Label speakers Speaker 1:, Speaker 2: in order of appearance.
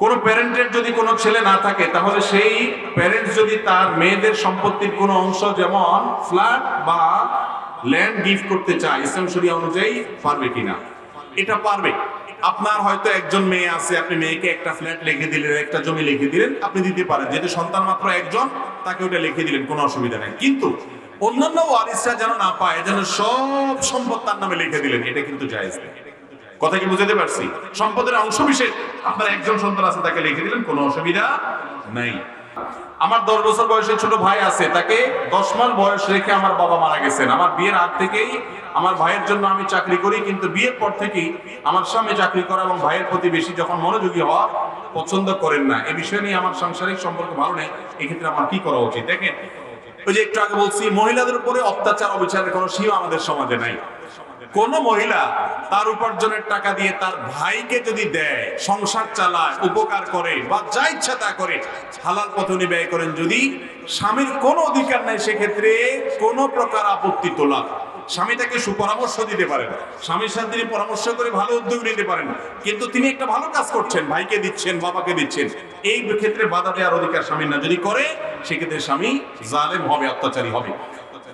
Speaker 1: কোন প্যারেন্টের যদি কোনো ছেলে না থাকে, তাহলে সেই প্যারেন্টস যদি তার মেয়েদের সম্পত্তির কোনো অংশ যেমন ফ্ল্যাট বা ল্যান্ড গিফট করতে চায়, ইসলাম শরিয়া অনুযায়ী পারবে কিনা? এটা পারবে। আপনার হয়তো একজন মেয়ে আছে, আপনি মেয়েকে একটা ফ্ল্যাট লিখে দিলেন, একটা জমি লিখে দিলেন, আপনি দিতে পারেন। যেহেতু সন্তান মাত্র একজন, তাকে ওটা লিখে দিলেন, কোনো অসুবিধা নেই। কিন্তু অন্যান্য ওয়ারিসরা যেন না পায়, যেন সব সম্পদ তার নামে লিখে দিলেন, এটা কিন্তু জায়েজ নেই। কথা কি বুঝাতে পারছি? সম্পদের অংশ বিশেষ। আপনার একজন সন্তান আছে, তাকে লিখে দিলেন, কোনো অসুবিধা নাই। আমার দশ বছর বয়সের ছোট ভাই আছে, তাকে দশ মাস বয়স রেখে আমার বাবা মারা গেছেন। আমার বিয়ের আগ থেকেই আমার ভাইয়ের জন্য আমি চাকরি করি, কিন্তু বিয়ের পর থেকেই আমার স্বামী চাকরি করা এবং ভাইয়ের প্রতি বেশি যখন মনোযোগী হওয়া পছন্দ করেন না। এ বিষয় নিয়ে আমার সাংসারিক সম্পর্ক ভালো নেই। এক্ষেত্রে আমার কি করা উচিত? দেখেন, ওই যে একটু আগে বলছি, মহিলাদের উপরে অত্যাচার, অবিচারের কোনো সীমা আমাদের সমাজে নাই। কোন মহিলা তার উপার্জনের টাকা দিয়ে তার ভাইকে যদি দেয়, সংসার চালায়, উপকার করে বা যা ইচ্ছা তা করে, হালাল পথ উনি ব্যয় করেন যদি স্বামীর কোনো অধিকার নাই, সেক্ষেত্রে কোনো প্রকার আপত্তি তোলা স্বামী তাকে সুপরামর্শ দিতে পারেন। স্বামীর সাথে তিনি পরামর্শ করে ভালো উদ্যোগ নিতে পারেন। কিন্তু তিনি একটা ভালো কাজ করছেন, ভাইকে দিচ্ছেন, বাবাকে দিচ্ছেন। এই ক্ষেত্রে বাধা দেওয়ার অধিকার স্বামীর না। যদি করে, সেক্ষেত্রে স্বামী জালেম হবে, অত্যাচারী হবে।